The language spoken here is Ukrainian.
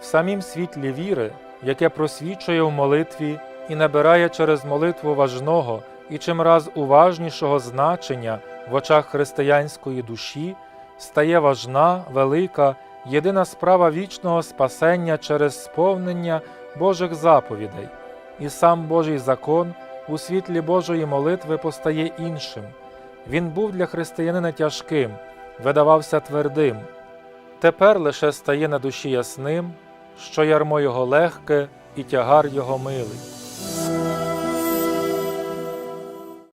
В самім світлі віри, яке просвічує в молитві і набирає через молитву важного і чимраз уважнішого значення в очах християнської душі, стає важна, велика, єдина справа вічного спасення через сповнення Божих заповідей, і сам Божий закон у світлі Божої молитви постає іншим. Він був для християнина тяжким, видавався твердим. Тепер лише стає на душі ясним, що ярмо його легке і тягар його милий.